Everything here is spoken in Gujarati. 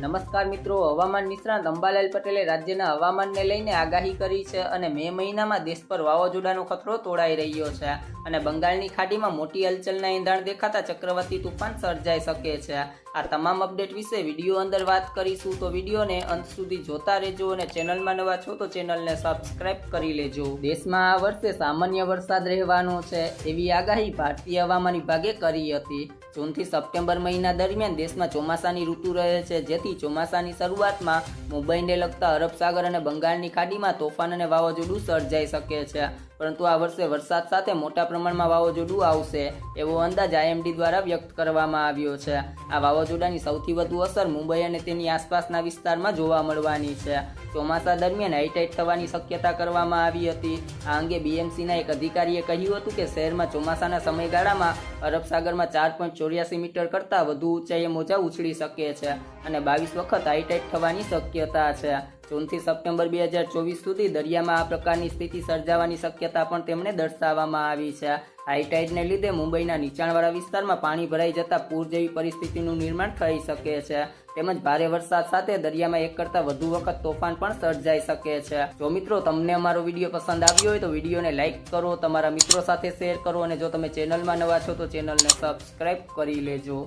નમસ્કાર મિત્રો, હવામાન નિષ્ણાત અંબાલાલ પટેલે રાજ્યના હવામાનને લઈને આગાહી કરી છે અને મે મહિનામાં દેશ પર વાવાઝોડાનો ખતરો તોડાઈ રહ્યો છે અને બંગાળની ખાડીમાં મોટી હલચલના ઈંધણ દેખાતા ચક્રવાતી તુફાન સર્જાઈ શકે છે. આ તમામ અપડેટ વિશે વીડિયો અંદર વાત કરીશું તો વિડીયોને અંત સુધી જોતા રહેજો અને ચેનલમાં નવા છો તો ચેનલને સબસ્ક્રાઇબ કરી લેજો. દેશમાં આ વર્ષે સામાન્ય વરસાદ રહેવાનો છે એવી આગાહી ભારતીય હવામાન વિભાગે કરી હતી. જૂનથી સપ્ટેમ્બર મહિના દરમિયાન દેશમાં ચોમાસાની ઋતુ રહે છે. જેથી ચોમાસાની શરૂઆતમાં મુંબઈને લગતા અરબ સાગર અને બંગાળની ખાડીમાં તોફાન અને વાવાઝોડું સર્જાઈ શકે છે. પરંતુ આ વર્ષે વરસાદ સાથે મોટા પ્રમાણમાં વાવાઝોડું આવશે એવો અંદાજ આઈએમડી દ્વારા વ્યક્ત કરવામાં આવ્યો છે. આ વાવાઝોડાની સૌથી વધુ અસર મુંબઈ અને તેની આસપાસના વિસ્તારમાં જોવા મળવાની છે. ચોમાસા દરમિયાન હાઈટાઈટ થવાની શક્યતા કરવામાં આવી હતી. આ અંગે બીએમસીના એક અધિકારીએ કહ્યું હતું કે શહેરમાં ચોમાસાના સમયગાળામાં અરબ સાગરમાં ચાર પોઈન્ટ ચોર્યાસી મીટર કરતાં વધુ ઊંચાઈએ મોજા ઉછળી શકે છે અને બાવીસ વખત હાઈટાઈટ થવાની શક્યતા છે. જૂનથી સપ્ટેમ્બર બે હજાર ચોવીસ સુધી દરિયામાં આ પ્રકારની સ્થિતિ સર્જાવાની શક્યતા પણ તેમણે દર્શાવવામાં આવી છે. હાઈટાઇડને લીધે મુંબઈના નીચાણવાળા વિસ્તારમાં પાણી ભરાઈ જતા પૂર જેવી પરિસ્થિતિનું નિર્માણ થઈ શકે છે. તેમજ ભારે વરસાદ સાથે દરિયામાં એક કરતાં વધુ વખત તોફાન પણ સર્જાઈ શકે છે. જો મિત્રો તમને અમારો વીડિયો પસંદ આવ્યો હોય તો વિડીયોને લાઇક કરો, તમારા મિત્રો સાથે શેર કરો અને જો તમે ચેનલમાં નવા છો તો ચેનલને સબસ્ક્રાઈબ કરી લેજો.